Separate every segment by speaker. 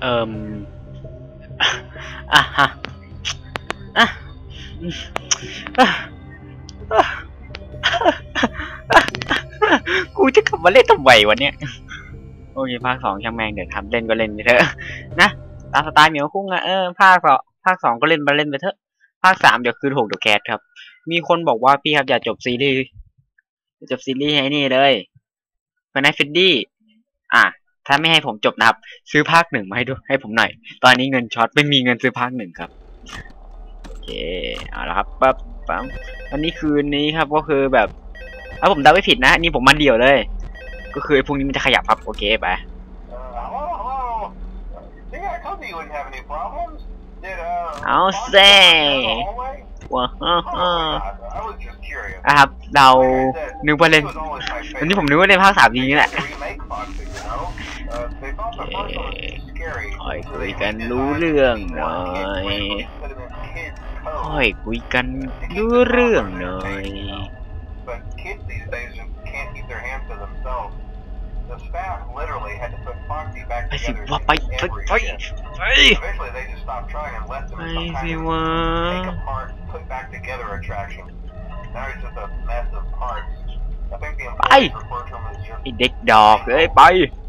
Speaker 1: เอ่มอะฮะอะอืมอะอะกูจะกลับมาเล่นทำไมวะเนี่ยโอเคภาคสองช่างแมงเดี๋ยวทำเล่นก็เล่นไปเถอะนะตามสไตล์เหมียวคุ้งอะเออภาคสองภาคสองก็เล่นมาเล่นไปเถอะ ภาคสามเดี๋ยวคืนหกเดี๋ยวแคสครับ มีคนบอกว่าพี่ครับอย่าจบซีรีส์จบซีรีส์ให้นี่เลยฟน f ฟดดี้อะ ถ้าไม่ให้ผมจบนะครับ ซื้อภาคหนึ่งมาให้ด้วยให้ผมหน่อย ตอนนี้เงินช็อตไม่มีเงินซื้อภาคหนึ่งครับโอเคเอาละครับปั๊บปั๊บวันนี้คืนนี้ครับก็คือแบบถ้าผมเดาไม่ผิดนะนี่ผมมันเดียวเลย ก็คือไอ้พวกนี้มันจะขยับครับโอเคไป
Speaker 2: Uh, hello, hello. See, I told you you wouldn't have any problems. Did, uh...
Speaker 1: I'll
Speaker 2: Fox
Speaker 1: say.
Speaker 2: come down the hallway?
Speaker 1: ว้า
Speaker 2: Oh, my God. I was just curious.
Speaker 1: นะครับ เรานึกว่าเล่นวันนี้ผมนึกว่าเล่นภาคสามจริงๆแหละ ค่อย
Speaker 2: so
Speaker 1: คุ
Speaker 2: they
Speaker 1: ยกัน
Speaker 2: redesigned
Speaker 1: รู้
Speaker 2: it
Speaker 1: เรื่อง
Speaker 2: to be
Speaker 1: หน่อ
Speaker 2: more
Speaker 1: ย
Speaker 2: kid-friendly, put them in kids' code.
Speaker 1: ค่อยคุยกันรู้เรื่องหน่อย
Speaker 2: But kids these days just can't keep their hands to themselves. The staff literally had to put Foxy back
Speaker 1: ไปสิ
Speaker 2: together
Speaker 1: ว่าไป
Speaker 2: in
Speaker 1: ไป
Speaker 2: every
Speaker 1: ไป
Speaker 2: shift.
Speaker 1: ไป
Speaker 2: Eventually they just stopped trying and left him
Speaker 1: ไป
Speaker 2: as some
Speaker 1: สิ
Speaker 2: kind
Speaker 1: วะ
Speaker 2: of take apart, put back together attraction. Now he's just a mess of parts. I think the employees refer to him as just
Speaker 1: ไอเด็กดอกเอ้ยไป
Speaker 2: uh, oh,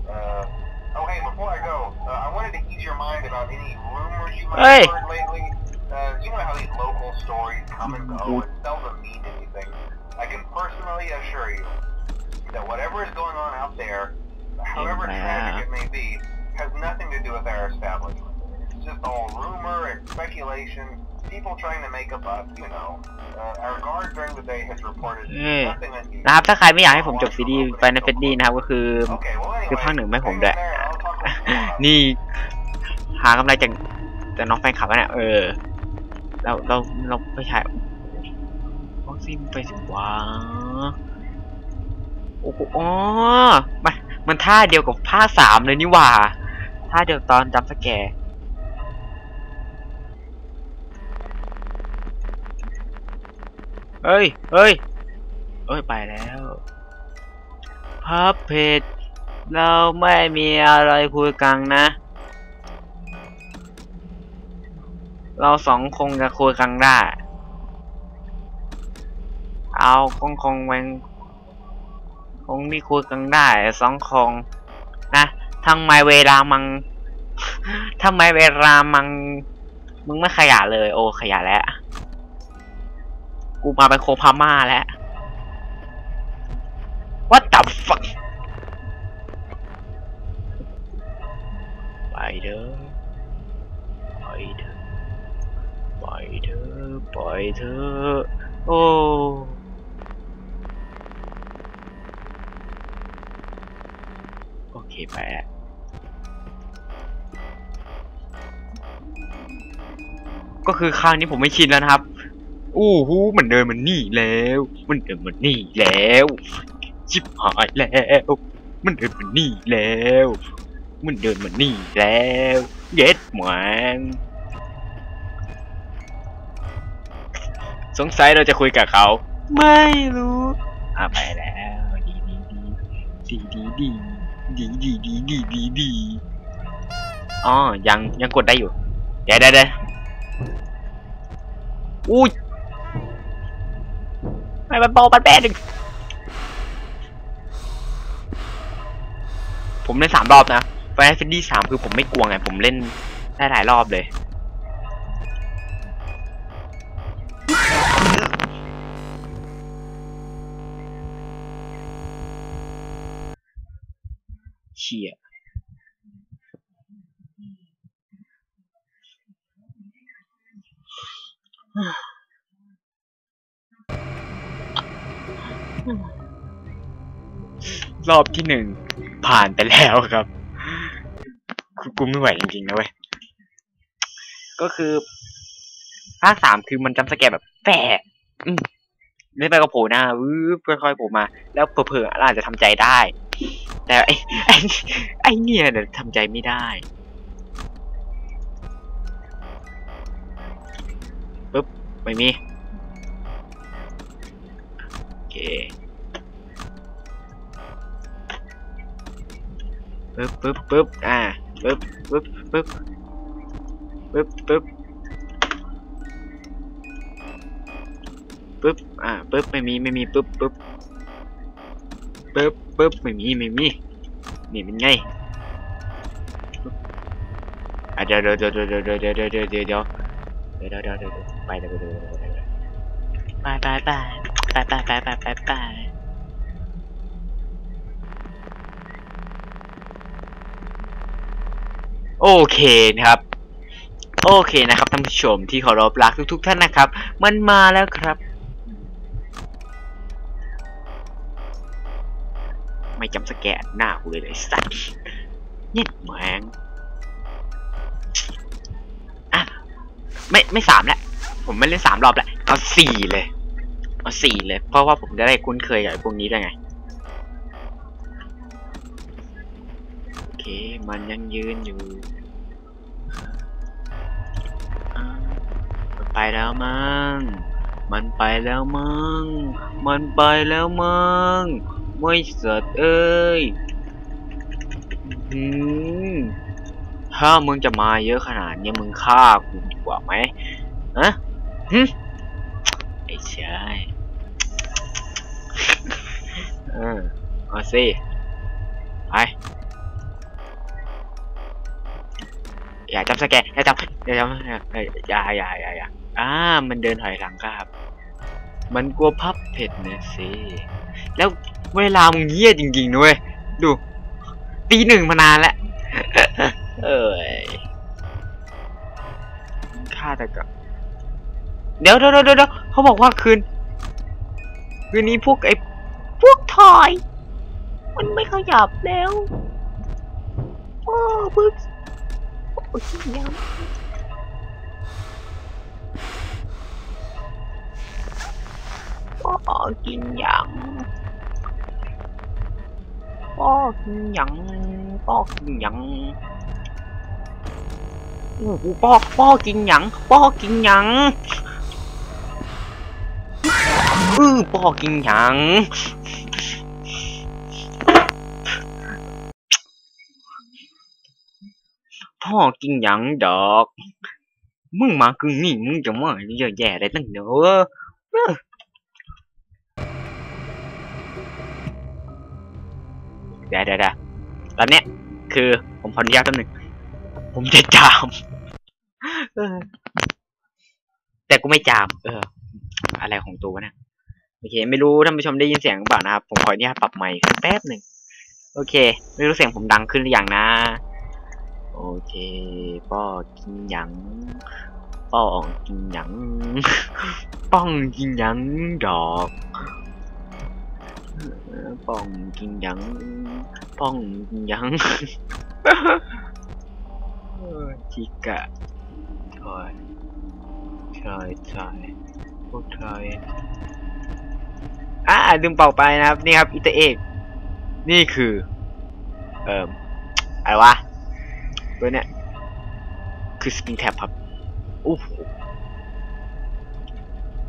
Speaker 2: hey, before I go, uh, I wanted to ease your mind about any rumors you might
Speaker 1: Hey.
Speaker 2: have heard lately. Uh, you know how these local stories come and go
Speaker 1: Good.
Speaker 2: and seldom mean anything. I can personally assure you that whatever is going on out there, however
Speaker 1: Yeah.
Speaker 2: tragic it may be, has nothing to do with our establishment. It's just all rumor and speculation, people trying to make a buck, you know. Uh, our guard during the day has reported
Speaker 1: Yeah.
Speaker 2: nothing unusual.
Speaker 1: นะครับ ถ้าใครไม่อยากให้ผมจบซีรีส์ Final Fantasy นะครับ ก็คือ
Speaker 2: Okay, well, anyway,
Speaker 1: คือภาคหนึ่งไม่ให้ผม
Speaker 2: hang
Speaker 1: ด้วย นี่ หากำไรจากจากน้องแฟนคลับอะเนี่ยเออ เราเราเราไปฉายวัคซีนไปสิวะโอ้โหอ๋อมันมันท่าเดียวกับภาสามเลยนี่หว่าท่าเดียวตอนจำสแกร์เฮ้ย เฮ้ย เอ้ย ไปแล้ว พับเพจ เราไม่มีอะไรคุยกันนะ เราสองคงจะคุยกันได้ เอาคงคงเวงคงที่คุยกันได้สองคงนะทำไมเวลามังทำไมเวลามังมึงไม่ขยะเลย โอ้ขยะแล้ว กูมาเป็นโคพาม่าแล้ว เด้อไปเด้อไปเด้อไปเถอะโอ้โอเคไปแล้วก็คือคราวนี้ผมไม่ชินแล้วนะครับอู้หูมันเดินมันนี่แล้ว มันเดินมันนี่แล้วชิบหายแล้ว มันเดินมันนี่แล้ว มันเดินมันนี่แล้ว เย็ดหมางสงสัยเราจะคุยกับเขา ไม่รู้อะไปแล้ว ดีดีดีดีดีดีดีดีดีดีดีดีอ๋อ ยังยังกดได้อยู่ เดี๋ยวเดี๋ยวเดี๋ยวอุ้ยไม่มันโปรมันแปดหนึ่งผมเล่นสามรอบนะ ไฟน a ฟ t ดี้สามคือผมไม่กลัวไง ผมเล่นได้หลายรอบเลย เชี่ยรอบที่หนึ่งผ่านไปแล้วครับ กูกูไม่ไหวจริงๆนะเว้ย ก็คือภาคสามคือมันจำสแกแบบแฝงอืมเล่ไปก็โผล่หน้าอื้อค่อยๆโผล่มา แล้วเผลอๆเราอาจจะทำใจได้ แต่ไอ้ไอ้ไอ้เนี่ยเดี๋ยวทำใจไม่ได้ปึ๊บไม่มีโอเคปึ๊บปึ๊บปึ๊บอ่า ปึ๊บปึ๊บปึ๊บปึ๊บปึ๊บปึ๊บอ่าปึ๊บไม่มีไม่มีปึ๊บปึ๊บปึ๊บปึ๊บไม่มีไม่มีนี่เป็นไงเดี๋ยวเดี๋ยวเดี๋ยวเดี๋ยวเดี๋ยวเดี๋ยวเดี๋ยวเดี๋ยวเดี๋ยวเดี๋ยวเดี๋ยวเดี๋ยวเดี๋ยวไปเดี๋ยวเดี๋ยวเดี๋ยวเดี๋ยวไปไปไปไปไปไปไปไปไป โอเคนะครับ โอเคนะครับท่านผู้ชมที่เคารพรักทุก ๆ ท่านนะครับ มันมาแล้วครับ ไม่จำสแกนหน้ากูเลยไอ้สัตว์เนี่ยแมงอะไม่ไม่สามแล้วผมไม่เล่นสามรอบแล้วเอาสี่เลยเอาสี่เลย เพราะว่าผมจะได้คุ้นเคยกับพวกนี้ได้วไง เค มันยังยืนอยู่มันไปแล้วมั้ง มันไปแล้วมั้ง มันไปแล้วมั้ง ไม่สร็จเอ้ยอืมถ้ามึงจะมาเยอะขนาดนี้มึงฆ่ากูดีกว่าไหมฮะหึไอ้ชายเออเอาสิไป อย่าจับสแกนอย่าจับอย่าจับอย่าอย่าอย่าอย่าอ่ามันเดินถอยหลังครับ มันกลัวพับเผ็ดนะสิแล้วเวลามึงเยี่ยจริงๆด้วยดูตีหนึ่งมานานแล้วเอ้ยฆ่าแต่กับเดี๋ยวเดี๋ยวเดี๋ยวเดี๋ยวเขาบอกว่าคืน คืนนี้พวกไอ้พวกทอย มันไม่ขยับแล้วโอ้บึก โอ้ยยังพ่อกินยังพ่อกินยังพ่อกินยังโอ้โหพ่อพ่อกินยังพ่อกินยังอือพ่อกินยัง พ่อกินยังดอก มึงมาคืนนี้มึงจะมาเยอะแยะได้ตั้งเนอะเอเดี๋ยวเดี๋ยวตอนเนี้ยคือผมขออนุญาตแป๊บหนึงผมจะจามแต่กูไม่จาม เออ อะไรของตัวนะโอเค ไม่รู้ท่านผู้ชมได้ยินเสียงหรือเปล่านะครับ ผมขออนุญาตปรับไมค์แป๊บหนึ่งโอเค ไม่รู้เสียงผมดังขึ้นหรือยังนะ โอเคป้อกินหยังป้องกินหยัง ป้องกินหยังดอกป้องกินหยัง ป้องกินหยังจิกะถอยถอยถอยพวกถอยอ่าลืมเป่าไปนะครับ นี่ครับอิตาเอก นี่คือ เอ่ออะไรวะ ตัวเนี้ยคือสปริงแท็บครับโอ้โห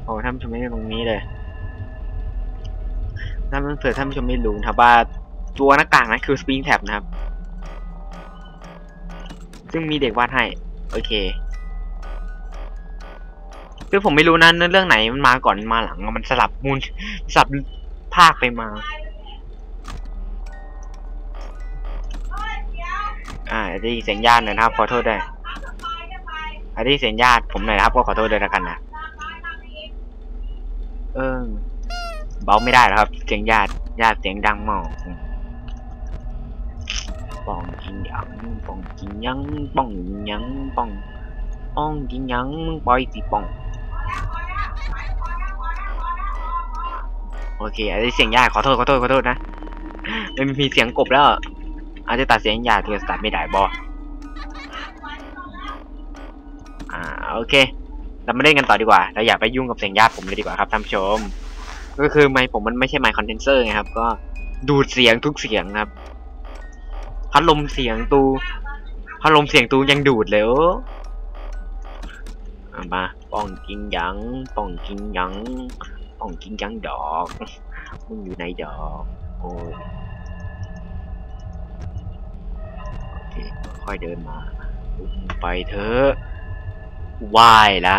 Speaker 1: โอ้ท่านผู้ชมไม่ตรงนี้เลยถ้าเผื่อท่านผู้ชมไม่รู้นะครับว่าตัวหน้ากากนั้นคือสปริงแท็บนะครับ ซึ่งมีเด็กวาดให้ โอเคคือผมไม่รู้นะเนื้อเรื่องไหนมันมาก่อนมาหลังมันสลับมูลสลับภาคไปมา อ่าได้ยินเสียงญาติหน่อยนะครับ ขอโทษด้วยอาได้ยินเสียงญาติผมหน่อยนะครับ ก็ขอโทษด้วยแล้วกันนะเออเบาไม่ได้แล้วครับ เสียงญาติญาติเสียงดังมากอืมป้องกินยังป้องกินยังป้องยังป้องป้องกินยังมึงปล่อยสิป้องโอเคอันนี้เสียงญาติขอโทษขอโทษขอโทษนะไมันมีเสียงกบแล้ว อาจจะตัดเสียงญาติที่ตัดไม่ได้บออ่าโอเค เรามาเล่นกันต่อดีกว่า เราอย่าไปยุ่งกับเสียงญาติผมเลยดีกว่าครับท่านผู้ชม ก็คือไมค์ผมมันไม่ใช่ไมค์คอนเดนเซอร์ไงครับ ก็ดูดเสียงทุกเสียงครับ พัดลมเสียงตู พัดลมเสียงตูยังดูดเลยอ้เอามาป้องกินยังป้องกินยังป้องกินยังดอกมึงอยู่ไหนดอก โอ้ เคเคค่อยเดินมาไปเถอะว่ายละ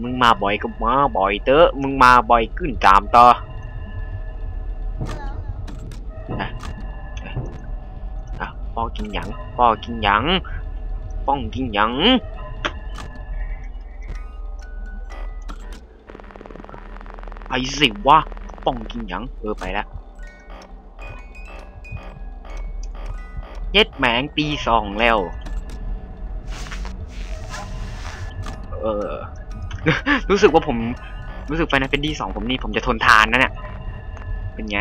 Speaker 1: มึงมาบ่อยก็มาบ่อยเตอะมึงมาบ่อยขึ้นตามต่ออะป้อกินหยังป้อกินหยังป้องกินหยังไปสิวะป้องกินหยังเออไปละ เย็ดแหมงปีสองแล้ว เออ รู้สึกว่าผม รู้สึกไฟน a เป็นดีสองผมนี่ผมจะทนทานนะเนี่ย เป็นไง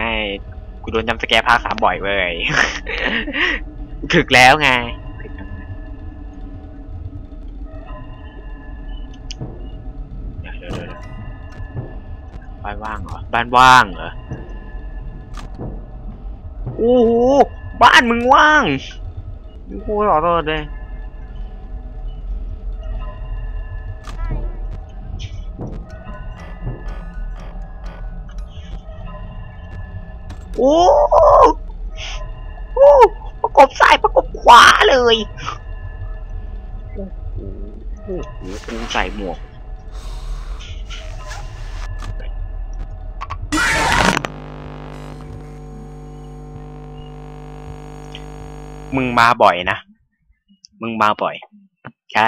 Speaker 1: กูโดนจำสแกร์ภาคสามบ่อยเว้ย ถึกแล้วไง บ้านว่างเหรอ บ้านว่างเหรอ โอ้โห บ้านมึงว่างโอ้โหขอโทษเลยโอ้โอ้ประกบซ้ายประกบขวาเลยโอ้โหโอ้โหกูใส่หมวก มึงมาบ่อยนะ มึงมาบ่อย ใช่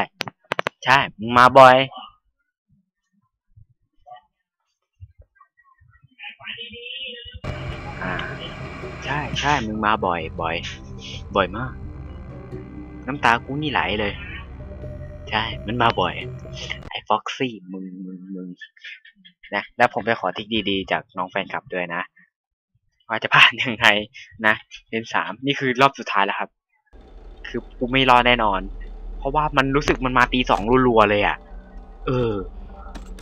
Speaker 1: ใช่ มึงมาบ่อยอ่าใช่ใช่มึงมาบ่อย บ่อย บ่อยมาก น้ำตากูนี่ไหลเลย ใช่ มันมาบ่อย ไอ้ฟ็อกซี่มึงมึงมึงนะ แล้วผมไปขอทิกดีๆ จากน้องแฟนคลับด้วยนะ ว่าจะผ่านยังไงนะเลนสามนี่คือรอบสุดท้ายแล้วครับ คือกูไม่รอดแน่นอน เพราะว่ามันรู้สึกมันมาตีสองรัวๆเลยอะ เออ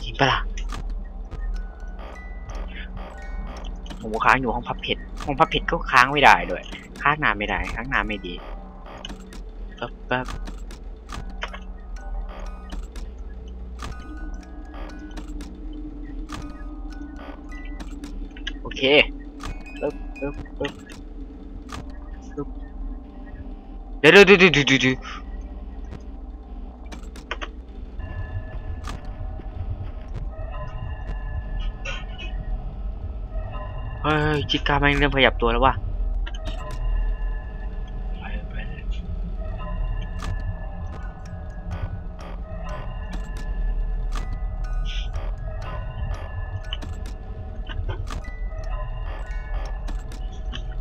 Speaker 1: จริงปะล่ะผมก็ค้างอยู่ห้องพับเผ็ดห้องพับเผ็ดก็ค้างไม่ได้ด้วยค้างนานไม่ได้ค้างนานไม่ดีแป๊บแป๊บโอเค เดี๋ยวเดี๋ยวเดี๋ยวเดี๋ยวเฮ้ยชิก้าแม่งเริ่มขยับตัวแล้วว่ะ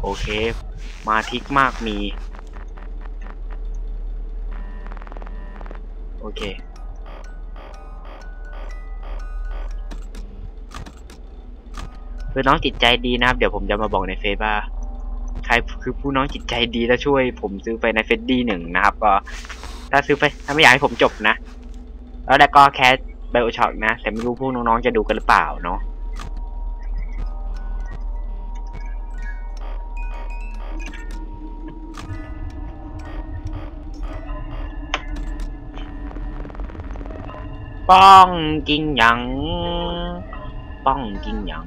Speaker 1: โอเค มาทิกมากมี คือน้องจิตใจดีนะครับ เดี๋ยวผมจะมาบอกในเฟซว่าใครคือผู้น้องจิตใจดีแล้วช่วย ผมซื้อไปในเฟซดีหนึ่งนะครับก็ถ้าซื้อไปถ้าไม่อยากให้ผมจบนะ แล้วแต่ก็แคสไบโอช็อคนะ แต่ไม่รู้พวกน้องๆจะดูกันหรือเปล่าเนาะป้องกินหยังป้องกินหยัง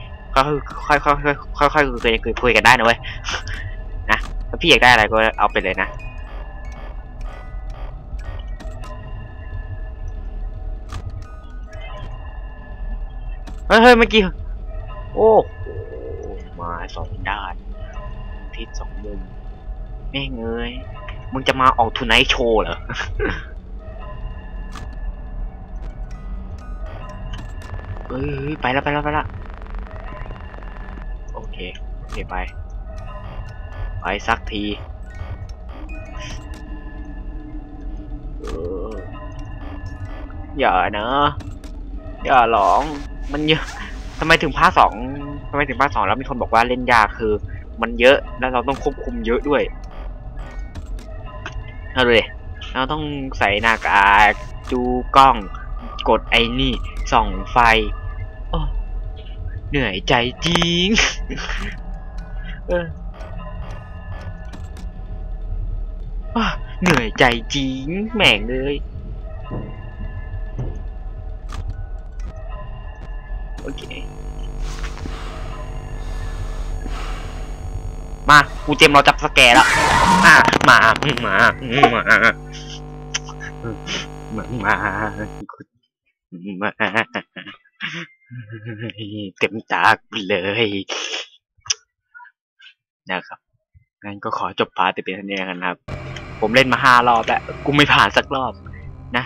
Speaker 1: ค่อยค่อยค่อยค่อยค่อยคุยคุยคุยกันได้นะเว้ยนะถ้าพี่อยากได้อะไรก็เอาไปเลยนะเฮ้ยเมื่อกี้โอ้มาสองด้านทิศสองมุมแม่งเอ้ยมึงจะมาออกทูไนท์โชว์เหรอเอ้ยไปแล้วไปแล้วไปแล้ว เคโอเคไป ไปสักทีเอออย่านะอย่าหลองมันเยอะทำไมถึงภาคสองทำไมถึงภาคสองแล้วมีคนบอกว่าเล่นยากคือ มันเยอะแล้วเราต้องควบคุมเยอะด้วยเอาเลยเราต้องใส่หน้ากากดูกล้อง กดไอ้นี่ส่องไฟโอ้ เหนื่อยใจจริง เออเหนื่อยใจจริงแม่งเลยโอเค มา กูเจมเราจับสแกร์แล้วอะมา มา มา มา มา มา เต็มตากเลยนะครับงั้นก็ขอจบพาร์ทแต่เพียงเท่านี้กันนะครับ ผมเล่นมาห้ารอบแล้ว กูไม่ผ่านสักรอบนะ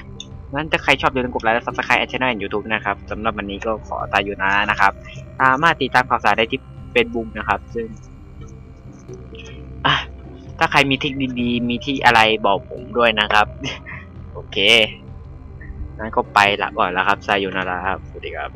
Speaker 1: งั้นถ้าใครชอบอย่าลืมกดไลค์และ subscribe ช่องยูทูบนะครับสำหรับวันนี้ก็ขอตายอยู่นะนะครับ สามารถติดตามข่าวสารได้ที่ Facebook นะครับ ซึ่งถ้าใครมีทิคดีๆ มีที่อะไรบอกผมด้วยนะครับ โอเคงั้นก็ไปละก่อนแล้วครับซโยนาราครับ สวัสดีครับ